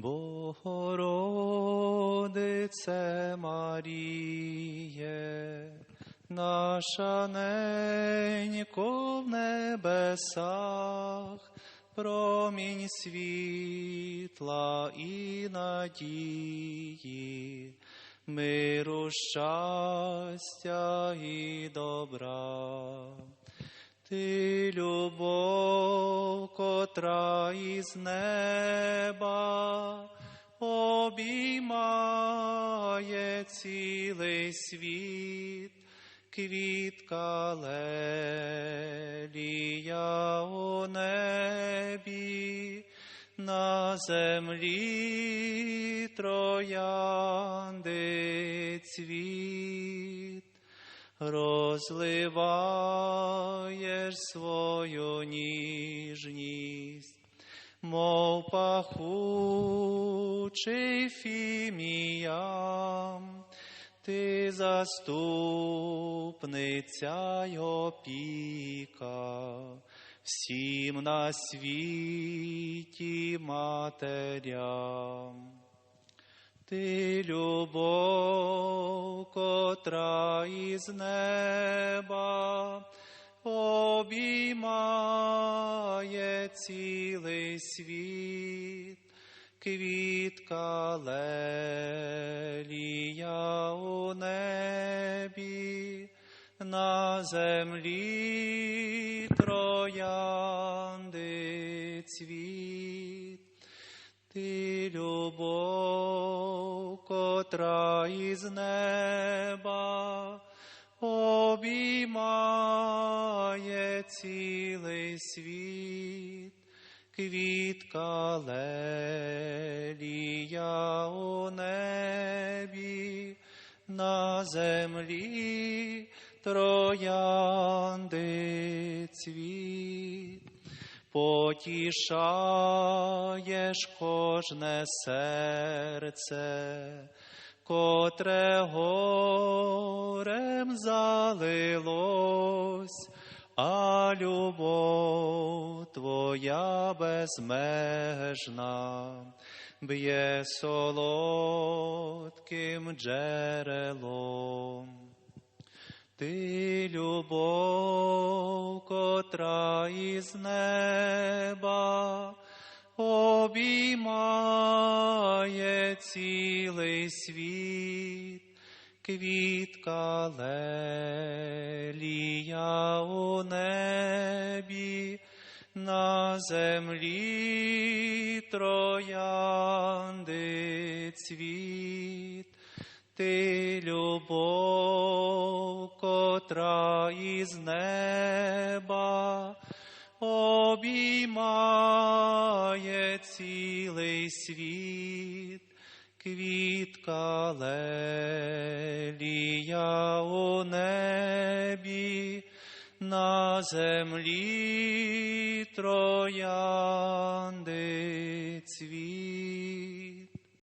Богородице Маріє, наша ненько в небесах, промінь світла і надії, миру, щастя і добра. Ти любов, котра із неба обіймає цілий світ, квітка лелія у небі, на землі троянди цвіт розливаєш свою ніжність, мов пахучий фіміям, ти заступниця й опіка, всім на світі матерям. Ти любов, із неба обіймає цілий світ, квітка лелія у небі, на землі троянди цвіт. Ти любов, котра із неба обіймає цілий світ, квітка лелія у небі, на землі троянди цвіт. Потішаєш кожне серце, котре горем залилось, а любов твоя безмежна, б'є солодким джерелом. Ти любов, котра із неба обіймає цілий світ, квітка лелія у небі, на землі троянди цвіт. Ти любов, котра із неба обіймає цілий світ, квітка лелія у небі, на землі троянди цвіт.